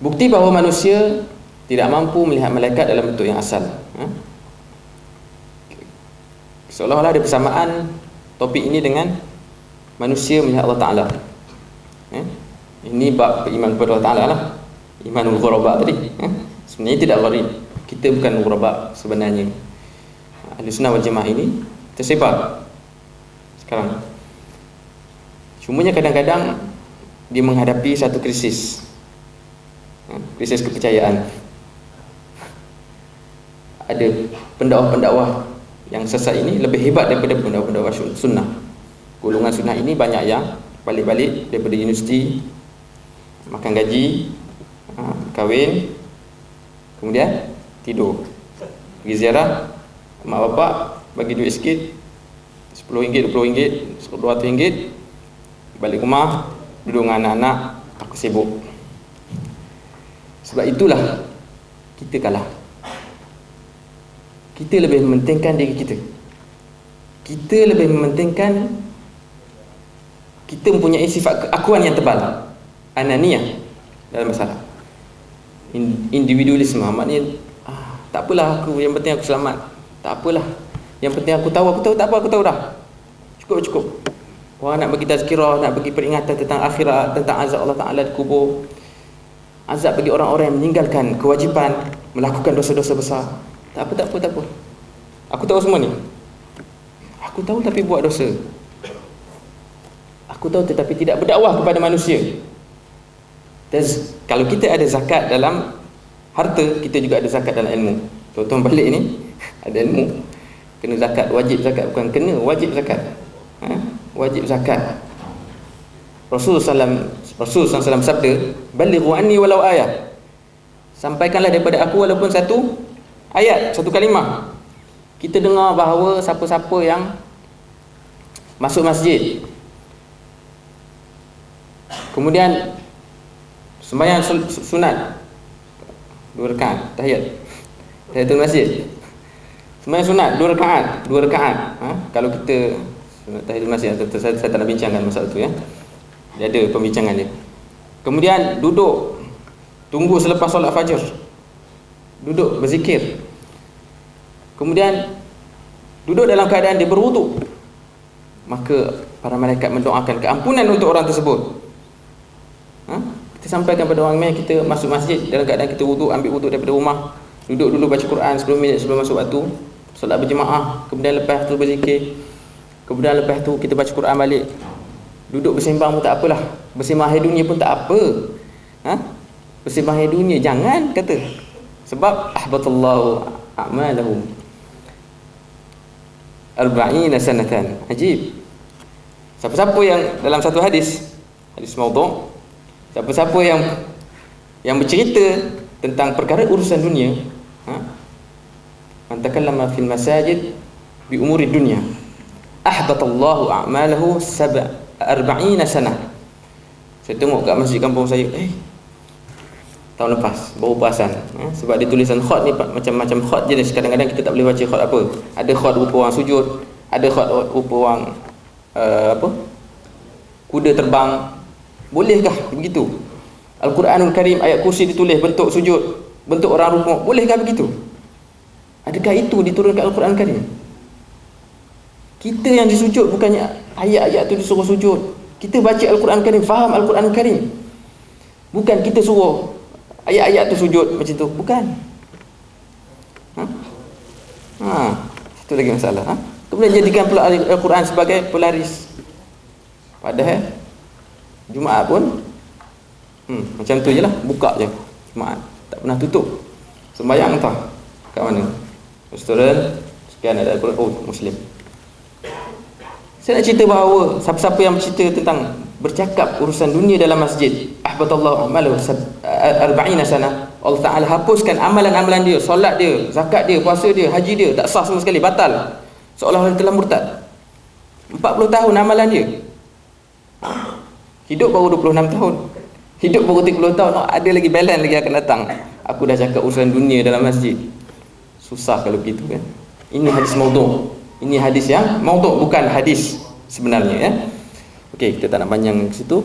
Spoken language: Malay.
bukti bahawa manusia tidak mampu melihat malaikat dalam bentuk yang asal. Ha? seolah-olah ada persamaan topik ini dengan manusia melihat Allah Ta'ala. Ha? ini bab iman kepada Allah Ta'ala lah. Imanul ghuraba tadi. Ha? sebenarnya tidak gharib kita bukan ghuraba sebenarnya. Ahli sunnah wal jemaah ini tersebar sekarang. Cumanya kadang-kadang dia menghadapi satu krisis krisis kepercayaan. Ada pendakwah-pendakwah yang sesat ini lebih hebat daripada pendakwah-pendakwah sunnah. Golongan sunnah ini banyak yang balik-balik daripada universiti makan gaji ha, kahwin kemudian tidur. Pergi ziarah mak bapak bagi duit sikit RM10, RM20, RM200 balik rumah duduk dengan anak-anak aku sibuk sebab itulah kita kalah. Kita lebih mementingkan diri kita. Kita lebih mementingkan kita mempunyai sifat keakuan yang tebal. Ananiyah dalam masalah. Individualisme. Maknanya ah, tak apalah aku yang penting aku selamat. Tak apalah. Yang penting aku tahu aku tahu tak apa aku tahu dah. Cukup cukup. Orang nak bagi tazkirah nak bagi peringatan tentang akhirat tentang azab Allah Taala di kubur azab bagi orang-orang yang meninggalkan kewajipan melakukan dosa-dosa besar tak apa, tak apa, tak apa. Aku tahu semua ni. Aku tahu tapi buat dosa. Aku tahu tetapi tidak berdakwah kepada manusia. Dan kalau kita ada zakat dalam harta, kita juga ada zakat dalam ilmu. Tuan-tuan balik ni, ada ilmu. Kena zakat, wajib zakat. Bukan kena, wajib zakat. Ha? Wajib zakat. Rasulullah SAW, Rasulullah SAW sabda, Balighu anni walau ayat. Sampaikanlah daripada aku walaupun satu ayat satu kalimah. Kita dengar bahawa siapa-siapa yang masuk masjid. Kemudian sembahyang sunat. Dua rakaat tahiyat. Tahiyatul masjid. Sembahyang sunat dua rakaat dua rakaat. Ha? kalau kita tahiyatul masjid saya, saya tak nak bincangkan masalah tu ya dia ada pembincangan dia. Kemudian duduk tunggu selepas solat fajar. Duduk berzikir. Kemudian duduk dalam keadaan dia berwuduk. Maka para malaikat mendoakan keampunan untuk orang tersebut. Ha? kita sampaikan pada orang yang kita masuk masjid dalam keadaan kita wuduk ambil wuduk daripada rumah. Duduk dulu baca Quran 10 minit sebelum masuk waktu solat berjemaah kemudian lepas tu berzikir. Kemudian lepas tu kita baca Quran balik duduk bersembang pun tak apalah. Bersembang hari dunia pun tak apa. Ha? bersembang hari dunia jangan kata. Sebab ahbatullahu a'malahum. Arba'ina sanatan. Ajib. Siapa-siapa yang dalam satu hadis hadis maudhu siapa-siapa yang yang bercerita tentang perkara urusan dunia ha? Man takallama fil masajid bi umuri dunya ahbatallahu a'malahu sab'a arba'ina sanah saya tengok kat masjid kampung saya eh tahun lepas baru perasan eh? sebab dia tulisan khot ni macam-macam khot jenis. Kadang-kadang kita tak boleh baca khot apa. Ada khot rupa orang sujud ada khot rupa orang uh, apa kuda terbang. Bolehkah begitu? Al-Quranul Karim ayat kursi ditulis bentuk sujud bentuk orang rupa. Bolehkah begitu? Adakah itu diturunkan Al-Quran Karim? Kita yang disujud bukannya ayat-ayat tu disuruh sujud. Kita baca Al-Quran Karim faham Al-Quran Karim. Bukan kita suruh ayat-ayat tu sujud macam tu. Bukan. Ha? Ha. Itu lagi masalah ha? Kemudian jadikan pula al-Quran sebagai pelaris padahal Jumaat pun hmm, macam tu je lah. Buka je Jumaat. Tak pernah tutup. Sembahyang entah kat mana? Restoran sekian ada Al-Quran. Oh Muslim saya nak cerita bahawa siapa-siapa yang bercerita tentang bercakap urusan dunia dalam masjid ahbatallahu amalu arba'ina sana Allah Taala hapuskan amalan-amalan dia solat dia zakat dia puasa dia haji dia tak sah sama sekali batal. Seolah-olah telah murtad. 40 tahun amalan dia. Hidup baru 26 tahun. Hidup baru 30 tahun ada lagi balance lagi akan datang. Aku dah cakap urusan dunia dalam masjid. Susah kalau begitu kan? Ini hadis maudhu ini hadis yang maudhu bukan hadis sebenarnya ya. Okey kita tak nak panjang ke situ